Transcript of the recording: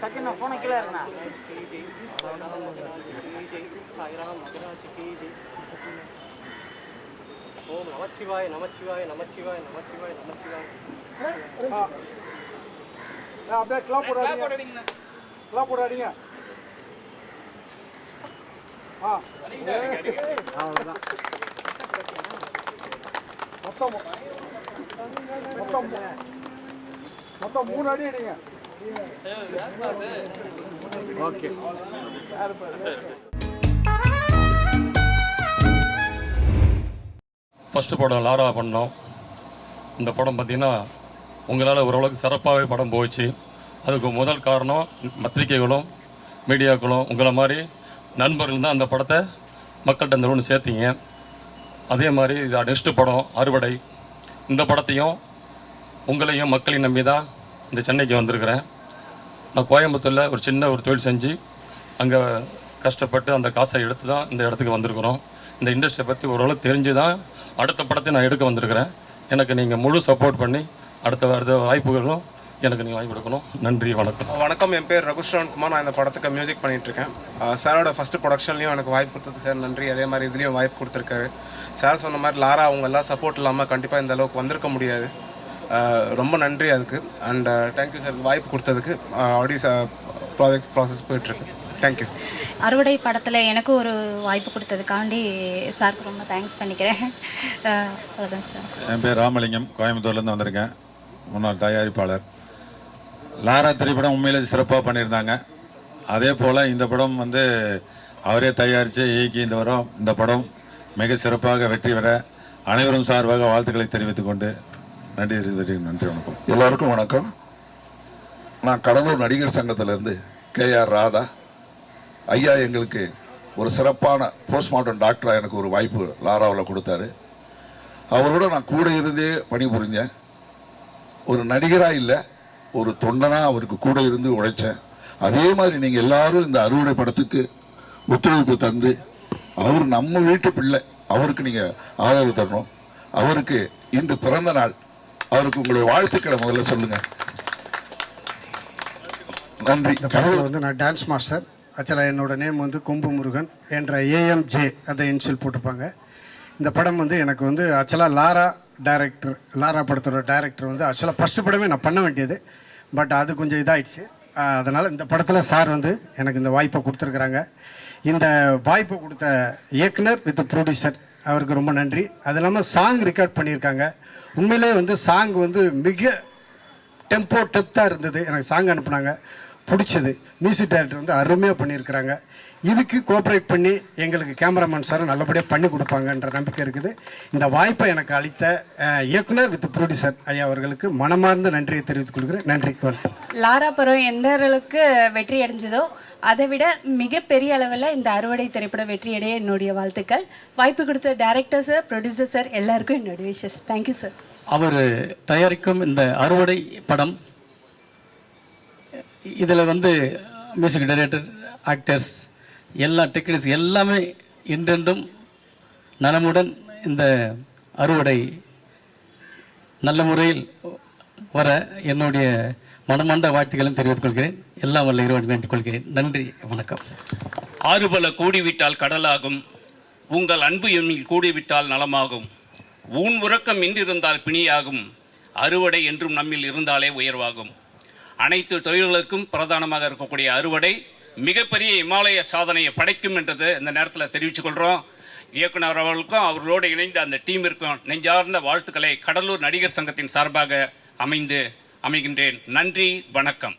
Second ஃபோனை கீழே இருக்குண்ணா ஓம் நமச்சிவாய நமச்சிவாய நமச்சிவாய நமச்சிவாய நமச்சிவாய அப்படியே கிளாப் போட அடிங்க கிளாப் போட அடிங்க ஆ. அவ்வளோதான் மொத்தம் மொத்தம் மொத்தம் மூணு அடி அடிங்க. ஓகே ஃபஸ்ட்டு படம் லாரா பண்ணோம். இந்த படம் பார்த்திங்கன்னா உங்களால் ஓரளவுக்கு சிறப்பாகவே படம் போச்சு. அதுக்கு முதல் காரணம் பத்திரிகைகளும் மீடியாக்களும் உங்களை மாதிரி நண்பர்கள் தான் அந்த படத்தை மக்கள்கிட்ட அந்த ஒன்று சேர்த்தீங்க. அதே மாதிரி இது நெக்ஸ்ட்டு படம் அறுவடை. இந்த படத்தையும் உங்களையும் மக்களையும் நம்பி தான் இந்த சென்னைக்கு வந்திருக்கிறேன். நான் கோயம்புத்தூரில் ஒரு சின்ன ஒரு தொழில் செஞ்சு அங்கே கஷ்டப்பட்டு அந்த காசை எடுத்து தான் இந்த இடத்துக்கு வந்திருக்கிறோம். இந்த இண்டஸ்ட்ரியை பற்றி ஓரளவு தெரிஞ்சு தான் அடுத்த படத்தை நான் எடுக்க வந்திருக்கிறேன். எனக்கு நீங்கள் முழு சப்போர்ட் பண்ணி அடுத்த அடுத்த வாய்ப்புகளும் எனக்கு நீங்கள் வாங்கி கொடுக்கணும். நன்றி வணக்கம். வணக்கம். என் பேர் ரகுஷ்ரவன் குமார் நான் இந்த படத்துக்கு மியூசிக் பண்ணிகிட்ருக்கேன் சாரோட ஃபஸ்ட் ப்ரொடக்ஷன்லையும் எனக்கு வாய்ப்பு கொடுத்தது சார். நன்றி. அதே மாதிரி இதுலேயும் வாய்ப்பு கொடுத்துருக்காரு. சார் சொன்ன மாதிரி லாரா அவங்க எல்லாம் சப்போர்ட் இல்லாமல் கண்டிப்பாக இந்த அளவுக்கு வந்திருக்க முடியாது. ரொம்ப நன்றி அதுக்கு. அண்ட் தேங்க்யூ சார் வாய்ப்பு கொடுத்ததுக்கு ஆடி ப்ராஜெக்ட் ப்ராசஸ் போயிட்டுருக்கு. தேங்க்யூ அறுவடை படத்தில் எனக்கு ஒரு வாய்ப்பு கொடுத்ததுக்காண்டி சாருக்கு ரொம்ப தேங்க்ஸ் பண்ணிக்கிறேன். அவ்வளோதான் சார் என் பேர் ராமலிங்கம். கோயம்புத்தூர்லேருந்து வந்திருக்கேன். முன்னாள் தயாரிப்பாளர். லாரா திரைப்படம் உண்மையிலே சிறப்பாக பண்ணியிருந்தாங்க. அதே போல் இந்த படம் வந்து அவரே தயாரித்து இயக்கி இந்த வரும். இந்த படம் மிக சிறப்பாக வெற்றி பெற அனைவரும் சார்பாக வாழ்த்துக்களை தெரிவித்துக் கொண்டு நன்றி தெரிவித்து- நன்றி வணக்கம். எல்லாருக்கும் வணக்கம். நான் கடலூர் நடிகர் சங்கத்திலேருந்து கே ஆர் ராதா. ஐயா எங்களுக்கு ஒரு சிறப்பான போஸ்ட்மார்ட்டம் டாக்டராக எனக்கு ஒரு வாய்ப்பு லாராவில் கொடுத்தாரு. அவரோட நான் கூட இருந்தே பணிபுரிஞ்சேன். ஒரு நடிகராக இல்லை ஒரு தொண்டனாக அவருக்கு கூட இருந்து உழைச்சேன். அதே மாதிரி நீங்கள் எல்லாரும் இந்த அறுவடை படத்துக்கு ஒத்துழைப்பு தந்து அவர் நம்ம வீட்டு பிள்ளை அவருக்கு நீங்கள் ஆதரவு தரணும். அவருக்கு இன்று பிறந்த நாள் அவருக்கு உங்களுடைய வாழ்த்துக்களை முதல்ல சொல்லுங்க. நன்றி. இந்த படத்தில் வந்து நான் டான்ஸ் மாஸ்டர் ஆக்சுவலாக என்னோட நேம் வந்து கொம்பு முருகன் என்ற ஏஎம்ஜே அதை இன்ஷியல் போட்டிருப்பாங்க. இந்த படம் வந்து எனக்கு வந்து ஆக்சுவலாக லாரா டைரக்டர் லாரா படத்தோட டைரக்டர் வந்து ஆக்சுவலாக ஃபஸ்ட்டு படமே நான் பண்ண வேண்டியது. பட் அது கொஞ்சம் இதாயிடுச்சு. அதனால் இந்த படத்தில் சார் வந்து எனக்கு இந்த வாய்ப்பை கொடுத்துருக்குறாங்க. இந்த வாய்ப்பை கொடுத்த இயக்குனர் வித் ப்ரொடியூசர் அவருக்கு ரொம்ப நன்றி. அது இல்லாமல் சாங் ரெக்கார்ட் பண்ணியிருக்காங்க. உண்மையிலே வந்து சாங் வந்து மிக டெம்போ டெப்த்தாக இருந்தது. எனக்கு சாங் அனுப்புனாங்க. பிடிச்சது. மியூசிக் டைரக்டர் வந்து அருமையாக பண்ணியிருக்கிறாங்க. இதுக்கு கோஆப்ரேட் பண்ணி எங்களுக்கு கேமராமேன் சார் நல்லபடியாக பண்ணி கொடுப்பாங்கன்ற நம்பிக்கை இருக்குது. இந்த வாய்ப்பை எனக்கு அளித்த இயக்குனர் வித் ப்ரொடியூசர் ஐயா அவர்களுக்கு மனமார்ந்த நன்றியை தெரிவித்துக் கொள்கிறேன். நன்றி வணக்கம். லாரா படம் எந்த அளவுக்கு வெற்றி அடைஞ்சதோ அதை விட மிகப்பெரிய அளவில் இந்த அறுவடை திரைப்படம் வெற்றி அடைய என்னுடைய வாழ்த்துக்கள். வாய்ப்பு கொடுத்த டேரக்டர் சார் ப்ரொடியூசர் சார் எல்லாருக்கும் என்னுடைய விஷஸ் தேங்க்யூ சார் அவர் தயாரிக்கும் இந்த அறுவடை படம் இதில் வந்து மியூசிக் டைரக்டர் ஆக்டர்ஸ் எல்லா டெக்னிக்ஸ் எல்லாமே என்றென்றும் நலமுடன் இந்த அறுவடை நல்ல முறையில் வர என்னுடைய மனமார்ந்த வாழ்த்துக்களையும் தெரிவித்துக் கொள்கிறேன். எல்லாம் வல்ல இறைவன் வேண்டிக் கொள்கிறேன். நன்றி வணக்கம். ஆறுபல கூடிவிட்டால் கடலாகும். உங்கள் அன்பு எண்ணில் கூடிவிட்டால் நலமாகும். ஊன் உறக்கம் இன்றிருந்தால் பிணியாகும். அறுவடை என்றும் நம்மில் இருந்தாலே உயர்வாகும். அனைத்து தொழில்களுக்கும் பிரதானமாக இருக்கக்கூடிய அறுவடை மிகப்பெரிய இமாலய சாதனையை படைக்கும் என்றது இந்த நேரத்தில் தெரிவித்துக் கொள்கிறோம் இயக்குனர் அவர்களுக்கும் அவர்களோடு இணைந்த அந்த டீமிற்கும் நெஞ்சார்ந்த வாழ்த்துக்களை கடலூர் நடிகர் சங்கத்தின் சார்பாக அமைந்து அமைகின்றேன். நன்றி வணக்கம்.